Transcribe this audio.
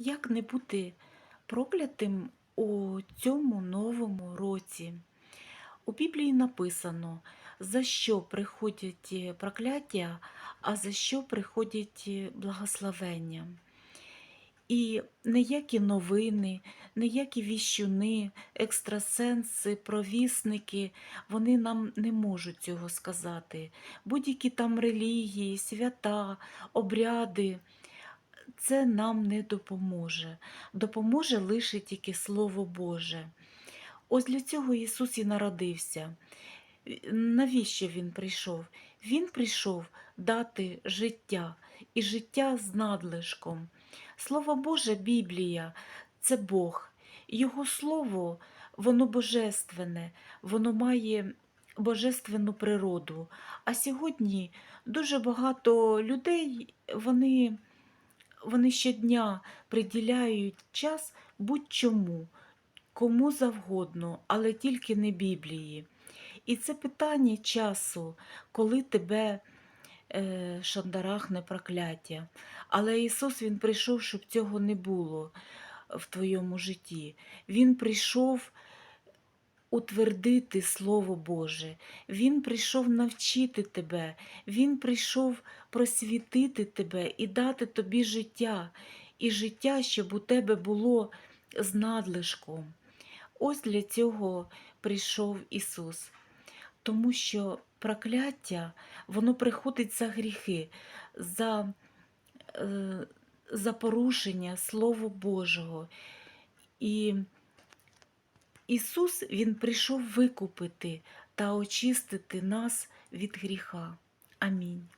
Як не бути проклятим у цьому новому році? У Біблії написано, за що приходять е, прокляття, а за що приходять е, благословення. І ніякі новини, ніякі віщуни, екстрасенси, провісники, вони нам не можуть цього сказати. Будь-які там релігії, свята, обряди, це нам не допоможе. Допоможе лише тільки Слово Боже. Ось для цього Ісус і народився. Навіщо Він прийшов? Він прийшов дати життя і життя з надлишком. Слово Боже, Біблія це Бог. Його Слово, воно божественне, воно має божественну природу. А сьогодні дуже багато людей, вони, вони щодня приділяють час будь-чому, кому завгодно, але тільки не Біблії. І це питання часу, коли тебе е, шандарахне прокляття. Але Ісус Він прийшов, щоб цього не було в твоєму житті. Він прийшов утвердити Слово Боже. Він прийшов навчити тебе, Він прийшов просвітити тебе і дати тобі життя, і життя, щоб у тебе було з надлишком. Ось для цього прийшов Ісус. Тому що прокляття, воно приходить за гріхи, за, е, за порушення Слова Божого. І Ісус Він прийшов викупити та очистити нас від гріха. Амінь.